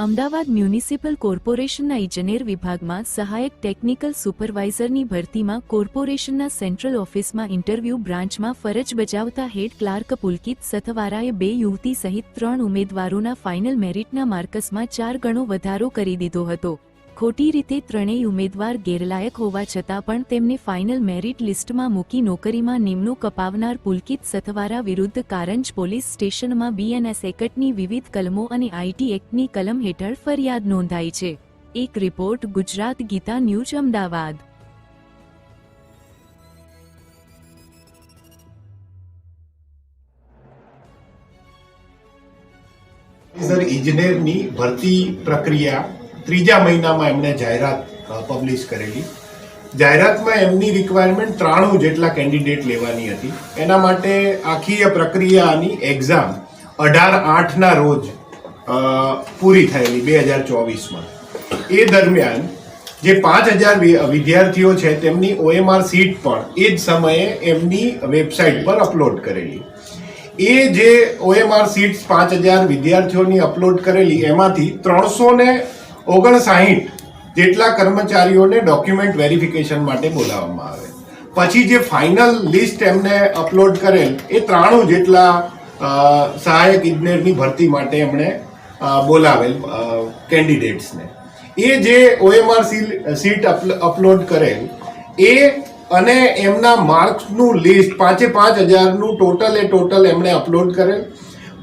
Ahmedabad municipal કોર્પોરેશનના ઇજનેર વિભાગમાં સહાયક ટેકનિકલ સુપરવાઇઝરની ભરતીમાં કોર્પોરેશનના સેન્ટ્રલ ઓફિસમાં ઇન્ટરવ્યૂ બ્રાન્ચમાં ફરજ બજાવતા હેડ ક્લાર્ક પુલકિત સથવારાએ બે યુવતી સહિત ત્રણ ઉમેદવારોના ફાઇનલ મેરિટના માર્કસમાં ચાર ગણો વધારો કરી દીધો હતો. ખોટી રીતે ત્રણેય ઉમેદવાર ગેરલાયક હોવા છતાં પણ તેમને ફાઇનલ મેરિટ લિસ્ટમાં મૂકી નોકરીમાં નિમણૂક અપાવનાર પુલકિત સથવારા વિરુદ્ધ કારંજ પોલીસ સ્ટેશનમાં બીએનએસ એકટની વિવિધ કલમો અને આઈટી એક્ટની કલમ હેઠળ ફરિયાદ નોંધાઈ છે. એક રિપોર્ટ ગુજરાત ગીતા ન્યૂઝ અમદાવાદ. ઇજનેરની ભરતી પ્રક્રિયા ત્રીજા મહિનામાં એમણે જાહેરાત પબ્લિશ કરેલી. જાહેરાતમાં એમની રિક્વાયરમેન્ટ ત્રાણું જેટલા કેન્ડિડેટ લેવાની હતી. એના માટે આખી પ્રક્રિયાની એક્ઝામ અઢાર આઠના રોજ પૂરી થયેલી બે હજાર ચોવીસમાં. એ દરમિયાન જે પાંચ હજાર વિદ્યાર્થીઓ છે તેમની ઓએમઆર સીટ પણ એ જ સમયે એમની વેબસાઇટ પર અપલોડ કરેલી. એ જે ઓએમઆર સીટ્સ પાંચ હજાર વિદ્યાર્થીઓની અપલોડ કરેલી, એમાંથી ત્રણસો ને ઓગણસાહીઠ જેટલા કર્મચારીઓને ડોક્યુમેન્ટ વેરિફિકેશન માટે બોલાવવામાં આવે. પછી જે ફાઇનલ લિસ્ટ એમને અપલોડ કરેલ, એ ત્રાણું જેટલા સહાયક ઇજનેરની ભરતી માટે એમણે બોલાવેલ કેન્ડિડેટ્સને એ જે ઓએમઆર સીટ અપલોડ કરેલ, એ અને એમના માર્ક્સનું લિસ્ટ પાંચે પાંચ હજારનું ટોટલ એ ટોટલ એમણે અપલોડ કરેલ.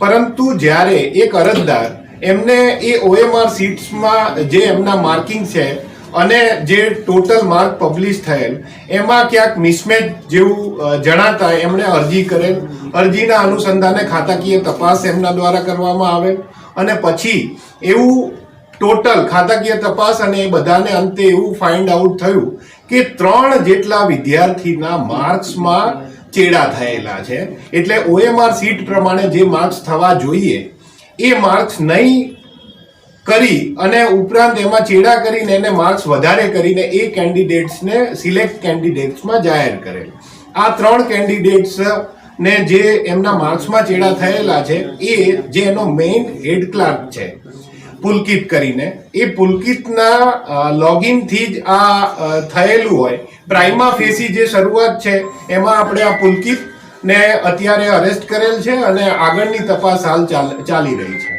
પરંતુ જ્યારે એક અરજદાર એમને એ ઓએમઆર સીટ્સમાં જે એમના માર્કિંગ છે અને જે ટોટલ માર્ક પબ્લિશ થયેલ, એમાં ક્યાંક મિસમેચ જેવું જણાતા એમણે અરજી કરેલ. અરજીના અનુસંધાને ખાતાકીય તપાસ એમના દ્વારા કરવામાં આવેલ. અને પછી એવું ટોટલ ખાતાકીય તપાસ અને એ બધાને અંતે એવું ફાઇન્ડ આઉટ થયું કે ત્રણ જેટલા વિદ્યાર્થીના માર્ક્સમાં ચેડા થયેલા છે. એટલે ઓએમઆર સીટ પ્રમાણે જે માર્ક્સ થવા જોઈએ એ માર્ક્સ નહીં કરી અને ઉપરાંત એમાં ચેડા કરીને એને માર્ક્સ વધારે કરીને એ કેન્ડિડેટ્સને સિલેક્ટ કેન્ડિડેટ્સમાં જાહેર કરેલ. આ ત્રણ કેન્ડિડેટ્સ ને જે એમના માર્ક્સમાં ચેડા થયેલા છે, એ જે એનો મેઇન હેડ ક્લાર્ક છે, પુલકિત કરીને. એ પુલકિતના લોગિનથી જ આ થયેલું હોય. પ્રાઇમા ફેસી જે શરૂઆત છે, એમાં આપણે આ પુલકિત ને અત્યારે અરેસ્ટ કરેલ છે અને આગળની તપાસ હાલ ચાલ- રહી છે.